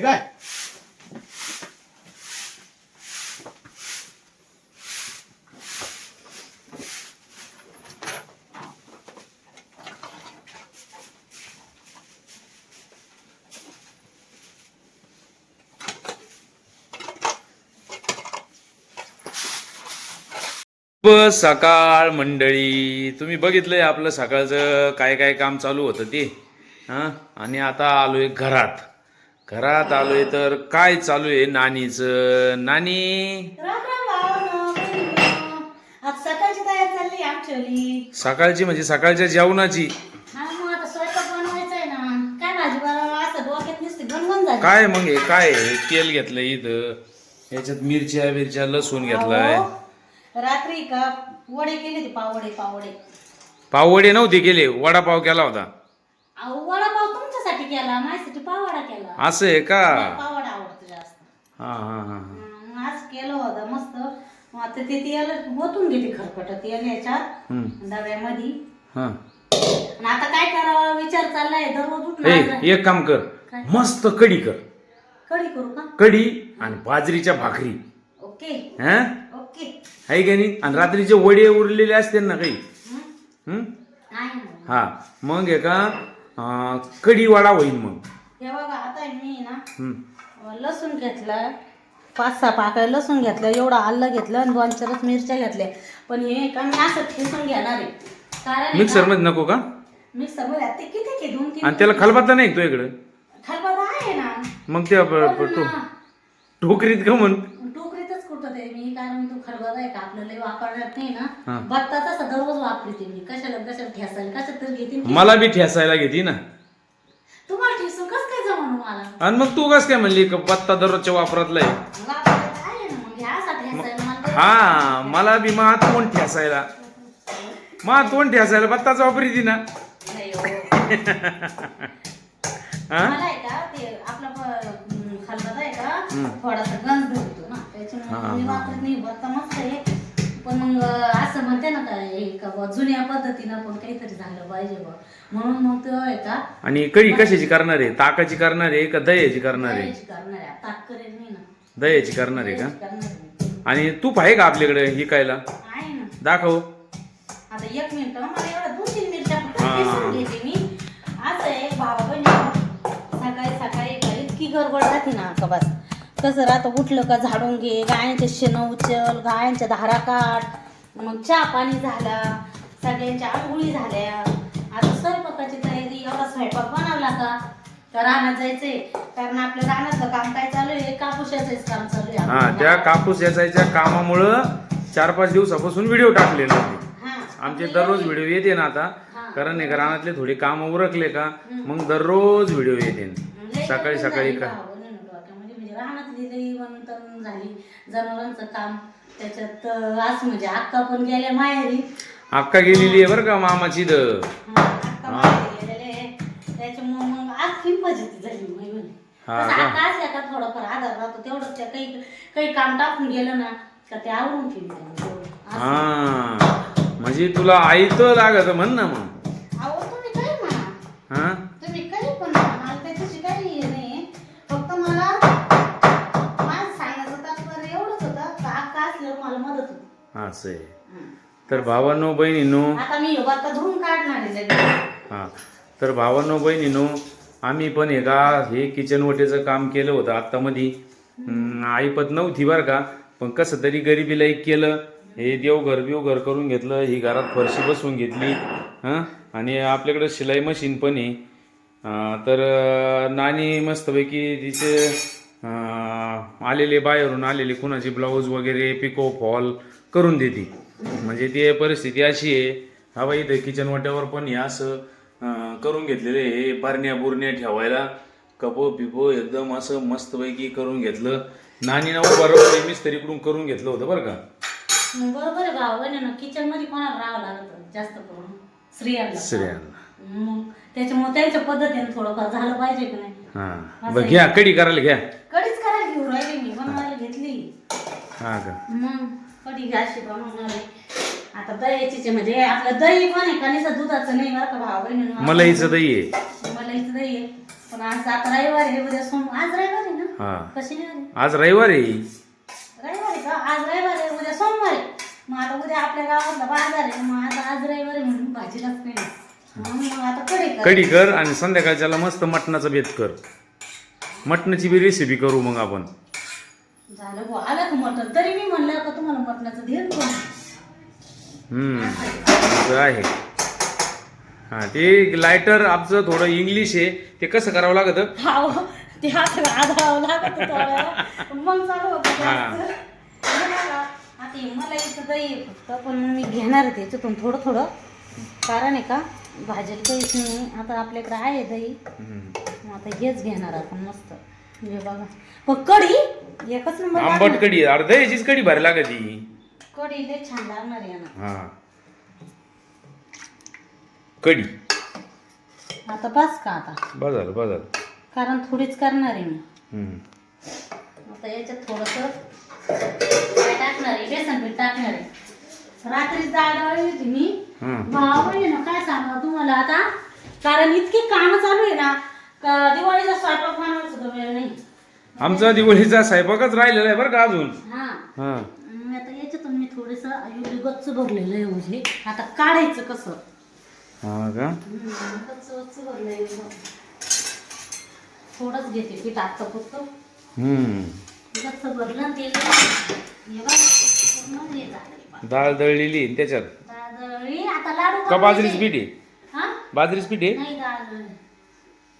काय? सकाळ मंडळी. तुम्ही बघितलंय आपलं सकाळचं काय काय काम चालू होतं ते? हां? आणि आता आलोय घरात. घरात आलोय तर काय चालू आहे नानीचं? नानी? राम राम भावानो, बहिणीनो. आज सकाळची तयारी चालली आमच्याली सकाळची म्हणजे सकाळच्या जेवणाची? हा मग आता स्वयंपाक बनवायचा आहे ना. काय भाजी बनवा असं डोक्यात नुसती बनवून झाली. काय मग हे काय आहे? तेल घेतलं इथं. याच्यात मिरच्या बिरच्या लसूण घेतलाय. अहो, रात्री का वडे केले ते पावडे पावडे पाववडे नव्हते केले. वडापाव केला होता. अहो वडापाव केला माझ्यासाठी पावडा केला. असं आहे का? पावडा आवडतो जास्त. हा हा हा हा. हं, आज केलं होतं मस्त. मग आता ते तेल ओतून घेते तेल याच्यात हम्म. डब्यामध्ये. हा. आणि आता काय करावं? विचार चाललाय दररोज ए एक काम कर. काय? मस्त कढी कर. कढी करू का? कढी आणि बाजरीच्या भाकरी. ओके. हा? ओके. आहे का नाही? आणि रात्रीचे वडे उरलेले असते ना काही? हं? आहे ना. हा. मग आहे का अं, कढी वडा होईल मग. हे बघा आता मी ना हं. लसूण घेतलं पाच सहा पाकळ्या लसूण घेतलं एवढं आलं घेतलं आणि दोन चारच मिरच्या घेतल्या. पण हे का मी असं ठेचून घेणार आहे. कारण मिक्सरमध्ये नको का? मिक्सरमध्ये ते किती दोन तीन आणि त्याला खलबत्ता नाही तो इकडे? खलबत्ता आहे ना. मग ना, टोकरीत का म्हण? टोकरीतच कुठं ते मी कारण तो खलबत्ता आहे का? आपल्याला लय वापरण्यात नाही हा. ना बत्ता तसा दररोज वापरते मी. कशाला कशाला ठेसायला? कशाला तर घेते मला बी ठेसायला घेते ना. तुम्हाला ठेसून कसं काय जमवून मला? आणि मग तू कस काय म्हणली का पत्ता दररोजच्या वापरातला आहे वापरत आहे ना मग? ह्यासाठी ठेसायला मला तर- हा मला बी मा तोंड ठेसायला. मा तोंड ठेसायला पत्ताच वापरी ती ना. नाही हो. हा? मला आहे का ते आपला खालबत आहे का? थोडासा गंज धरतो मी वापरत नाही बत्ता मस्त आहे. पण मग असं म्हणते ना का हे का बुवा जुन्या पद्धतीनं पण काहीतरी झालं पाहिजे बा म्हणून मग तो आहे का आणि कढी कशाची करणार आहे? ताकाची करणार आहे का दह्याची करणार आहे? करायची करणार आहे. ताक करेल नाही ना. दह्याची करणार आहे का? करणार आहे. आणि तूप आहे का आपल्याकडे विकायला? आहे ना. दाखव. आता एक मिनिट मला एवढा दोन तीन मिनिटं फक्त हा. किसून घेते मी. आज आहे बहिणी सकाळी सकाळी का इतकी गडबड राहते ना का बस. कसं राहतं उठलं का झाडून घे गायांचे शेण उचल गायांच्या धारा काढ. मग चहा पाणी झाला सगळ्यांच्या आंघोळी झाल्या. आता स्वयंपाकाची तयारी एवढा स्वयंपाक बनवला का? तर रानात जायचंय. कारण आपल्या रानातलं काम काय चालू आहे? कापूसाचंच काम चालू आहे हा त्या. कापूस याचायच्या कामामुळं चार पाच दिवसापासून व्हिडिओ टाकले नव्हते हा. आमचे दररोज व्हिडिओ येते ना आता. हा. कारण हे रानातले थोडे काम उरकले का? मग दररोज व्हिडिओ येते. सकाळी सकाळी का. म्हणजे रानातली लई वंतन झाली. जनावरांचं काम त्याच्यात असं म्हणजे अक्का पण गेल्या माहेरी. अक्का गेलेली आहे बरं का मामाची द त्याच्यामुळे मग फजिती झाली मी म्हणे. हा तसं का? अक्का असल्या का थोडाफार आधार राहतो तेवढंच त्या काही काही काम टाकून गेलं ना का ते आवडून. हा. म्हणजे तुला आई तर लागत म्हण ना मग. असं. आहे तर भावांनो बहिणीनो आता मी ह्यो आता धुवून काढणार आहे लगेच. हा. तर भावांनो बहिणीनो आम्ही पण हे का हे किचन वटेचं काम केलं होतं आत्तामध्ये. आईपत नव्हती बरं का पण कसं तरी गरिबीला एक केलं. हे देवघर बिवघर करून घेतलं ही घरात फरशी बसवून घेतली हां? आणि आपल्याकडं शिलाई मशीन पण आहे. तर नानी मस्तपैकी तिचे आलेले बाहेरून आलेले कुणाचे ब्लाऊज वगैरे पिको फॉल करून देते. म्हणजे ते परिस्थिती अशी आहे हा बाई इथं किचन वाट्यावर पण हे असं करून घेतलेले हे बारण्या बुरण्या ठेवायला कपो पिपो एकदम असं मस्तपैकी करून घेतलं. नानी ना बरोबर मिस्त्रीकडून करून घेतलं होतं बरं का. बरोबर आहे भाऊ किचनमध्ये कोणाला राहावं लागत जास्त करून स्त्रियांना. स्त्रियांना. मग त्याच्यामुळे त्यांच्या पद्धतीने थोडंफार झालं पाहिजे की नाही? हा. बरं घ्या कडी करायला घ्या. कधीच करायला घेऊ राहिली मी बनवायला घेतली. हा का? मग कढी घ्याशी बनवणार आहे. आता दह्याची म्हणजे आपलं दही पण आहे का नाही दुधाचं नाही बरं का भाऊ बहिणीनं मलाईचं दही आहे. मलाईचं दही आहे. पण आज आता रविवार आहे उद्या सोम आज रविवार आहे ना? हा. कशी नाही आज रविवार आहे. रविवार आहे का? आज रविवार आहे उद्या सोमवार आहे. मग आता उद्या आपल्या गावातला बाजार आहे मग आता आज रविवार आहे म्हणून भाजीलाच काही नाही म्हणून मग आता कडे कर. कढी कर आणि संध्याकाळच्याला मस्त मटणाचा बेत कर. मटणाची बी रेसिपी करू मग आपण. झालं बुवा. आलं का मटण? तरी मी म्हणलं का तुम्हाला मटणाचं धेर असं आहे. हा ते लायटर आमचं थोडं इंग्लिश आहे. ते कसं करावं लागतं? हाव ते हात आधारावं लागत होतं. मग चालू होतं. हे. बघा, आता हे मला इथं दही फक्त पण मग मी घेणार आहे त्याच्यातून थोडं थोडं. कारण आहे का भाजीला काहीच नाही. आता आपल्याकडे आहे दही. मग आता हेच घेणार आपण मस्त. हे बघा. पण कढी एकच नंबर आंबट लागणार. कढी अर्धा याचीच कढी भरायला लागती कढी लय छान लागणार आहे ना हा. कढी. आता बस का आता? बस झालं बस झालं. कारण थोडीच करणार आहे मी. हम्म. आता याच्यात थोडस काय टाकणार आहे? बेसन पीठ टाकणार आहे. रात्री डाळ दळली होती मी. हं. भावाने ना काय सांगा तुम्हाला आता? कारण इतकी काम चालू आहे ना का दिवाळीचा स्वयंपाक बनवायला सुद्धा वेळ नाही? आमचा दिवाळीचा स्वयंपाकच राहिलेला आहे बरं का अजून? हा. हा. मग आता याच्यातून मी थोडस गच्च भरलेलं आहे म्हणजे. आता काढायचं कसं? हा का? हम्म, गच्च गच्च भरलंय थोडंच घेते पीठ आता फक्त. हम्म. गच्च भरलं आणि ते हे बघ, पूर्ण हे झालंय. डाळ दळलेली आहे त्याच्यात? डाळ दळली, आता लाडू का बाजरीच बनवायचे. पीठ आहे? हा? बाजरीच पीठ आहे? नाही डाळ दळली.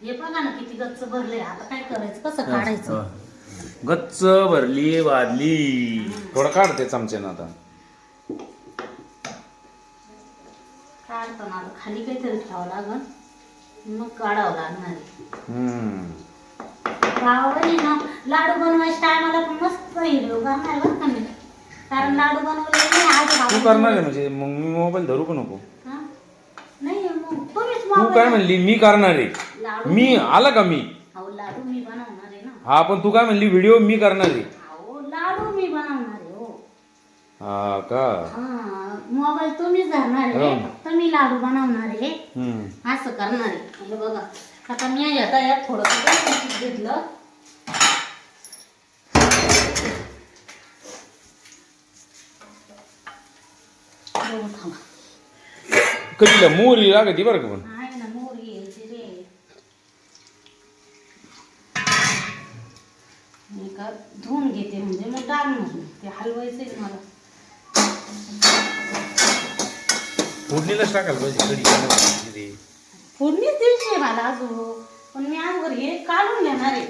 हे बघा ना किती गच्च भरले आता काय करायचं? कसं काढायचं? गच्च भरली वाढली. थोडं काढते चमच्यानं आता. काढताना आता. खाली काहीतरी ठेवावं लागल मग काढावं लागणार आहे. हम्म. ना लाडू बनवायच्या टायमाला पण मस्त व्हिडिओ करणार बरं का मी? कारण लाडू बनवले नाही आज तू करणार आहे म्हणजे. मग मी मोबाईल धरू का नको? हा? नाही मग तुम्हीच तू काय म्हणली? मी करणार आहे. लाडू मी आला का मी? अहो लाडू मी बनवणार आहे ना. हा पण तू काय म्हणली व्हिडिओ मी करणार आहे. अहो लाडू मी बनवणार आहे हो. हा का? हा मोबाईल तुम्हीच धरणार आहे हो. फक्त मी लाडू बनवणार आहे. हम्म असं करणार आहे. हे बघा आता मी यात थोडंसं घेतलं. बघू थांबा. कधीला मोरी लागती बरं का पण आहे ना मोहरी आहे जिरे आहे. मी का धुवून घेते म्हणजे मग टाकणार नाही. ते हलवायचं आहे मला फोडणीलाच टाकायला पाहिजे कढी बनवायची रे. फोडणीच आहे मला अजून पण मी आज हे काढून घेणार आहे.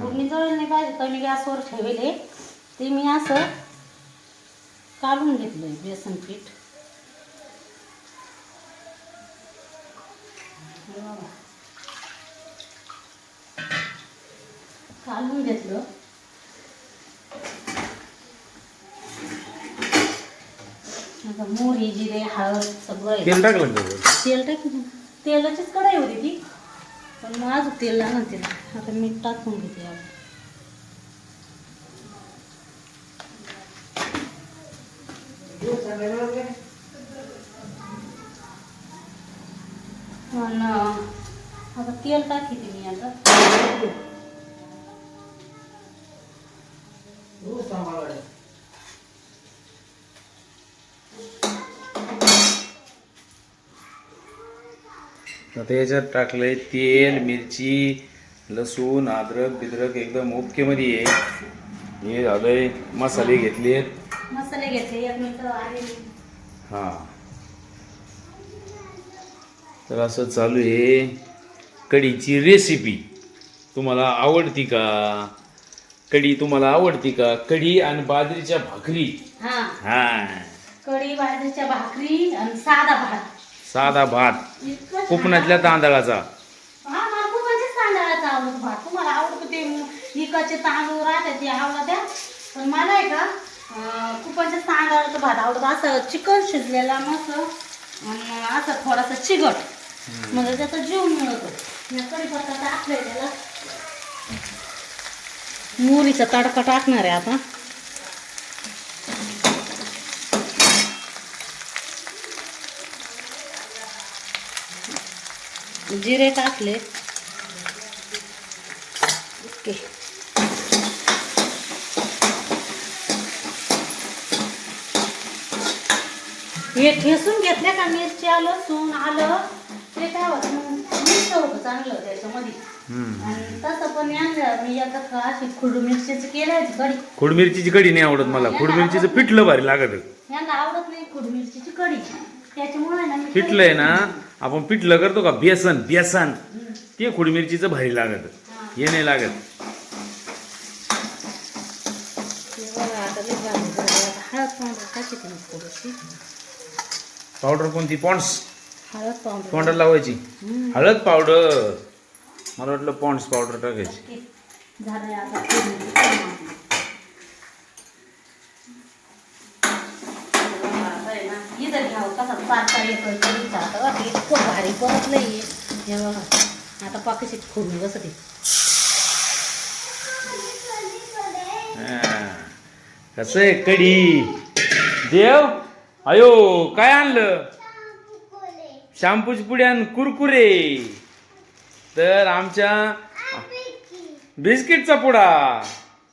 फोडणी जळली नाही पाहिजे कमी गॅसवर ठेवले ते मी असं काढून घेतलंय बेसन पीठ. काढून घेतलं आता मोहरी जिरे हळद सगळं आहे. तेल टाकलं? तेल टाकून तेलाचीच कढाई होती ती. पण मग अजून तेल लागलं तिला आता मीठ टाकून घेते आपण. पण आता तेल टाकीते मी आता. आता याच्यात टाकलंय तेल मिरची लसूण अद्रक बिद्रक एकदम ओके मध्ये आहे. हे झालंय मसाले घेतलेत. मसाले घेतले एक मिनिट आले हा. तर असं चालू आहे. कढीची रेसिपी तुम्हाला आवडती का? कढी तुम्हाला आवडती का? कढी आणि बाजरीच्या भाकरी. हा. हा. कढी बाजरीच्या भाकरी आणि साधा भात. साधा भात. कोकणातल्या तांदळाचा. हा मला तांदळाचा आवडतो भात. तुम्हाला आवडतो ते तांदूळ राहते ते आवडत्या पण मला आहे का तांदळाचा भात आवडतो. असं चिकन शिजलेला मस्त आणि असं थोडासा चिकट म्हणजे त्याचा जीव मिळतो. या कढीपत्ता टाकलाय त्याला. मोरीचा तडका टाकणार आहे आता. जिरे टाकले ओके. हे ठेसून घेतल्या का मिरच्या लसूण आलं? ते काय होतं होतं चांगलं त्याच्यामध्ये. आणि तसं पण आणलं मी आता अशी खुडू मिरचीचं कढी. नाही आवडत मला. खुडमिरचीचं पिठलं भारी लागत. यांना आवडत नाही खुडू मिरचीची कढी. त्याच्यामुळे ना मी पिठलं आहे ना? आपण पिठलं करतो का? बेसन बेसन. ते खुडमिरचीचं भारी लागत. हे नाही लागत. पावडर कोणती? पॉन्ड्स. पावडर लावायची. हळद पावडर. मला वाटलं पॉन्ड्स पावडर टाकायची. झालं झालंय आता फोडणी. इतकं भारी परतलं आहे. हे बघा. आता पाकशी खोडून बसते. कसं आहे कडी? देव अयो काय आणलं? शॅम्पूची पुढे आण कुरकुरे. तर आमच्या बिस्किटचा पुडा.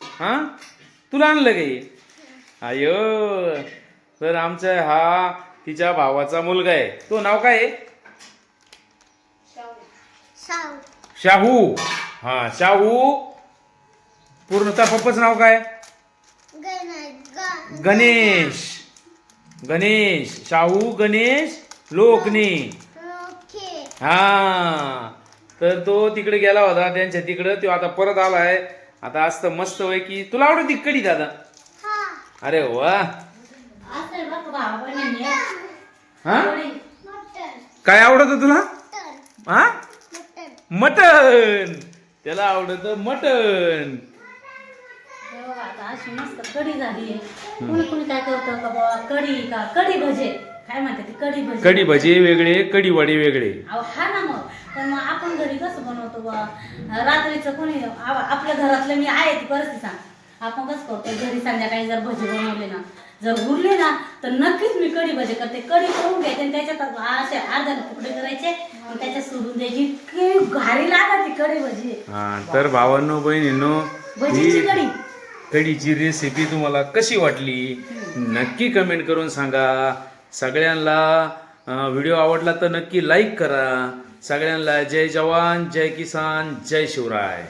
हा? तुला आणलं काही अयो. तर आमचा हा तिच्या भावाचा मुलगा आहे. तो नाव काय आहे? शाहू. हा शाहू. पूर्णतः पप्पाचं नाव काय? गणेश. गणेश. शाहू गणेश लोकने. हा. तर तो तिकडे गेला होता त्यांच्या तिकडं. तो आता परत आलाय. आता असतं मस्त वय की तुला आवडती कडी दादा? अरे वा. हा. काय आवडत तुला? हा? मटन त्याला आवडत मटन हे अशी मस्त कढी झाली. कुणी कुणी काय करतं का बाबा कढी का? कढी भजे. काय म्हणते ती? कढी भजे. कढी भजे वेगळे कढी वडे वेगळे. अहो हा ना मग. पण मग आपण घरी कसं बनवतो बा रात्रीचं कोणी आपल्या घरातलं मी आहे ती परिस्थिती सांग. आपण कसं करतो? घरी संध्याकाळी जर भजी बनवले ना जर उरले ना तर नक्कीच मी कढी भजी करते. कढी करून घ्यायचे आणि त्याच्यात असे अर्धा तुकडे करायचे आणि त्याच्यात सोडून द्यायची. इतकी घारी लागत ती कढी भजी. हा तर भावांनो बहिणींनो भजीची ही कढी. कढीची रेसिपी तुम्हाला कशी वाटली नक्की कमेंट करून सांगा. सगळ्यांना व्हिडिओ आवडला तर नक्की लाईक करा. सगळ्यांना जय जवान जय किसान जय शिवराय.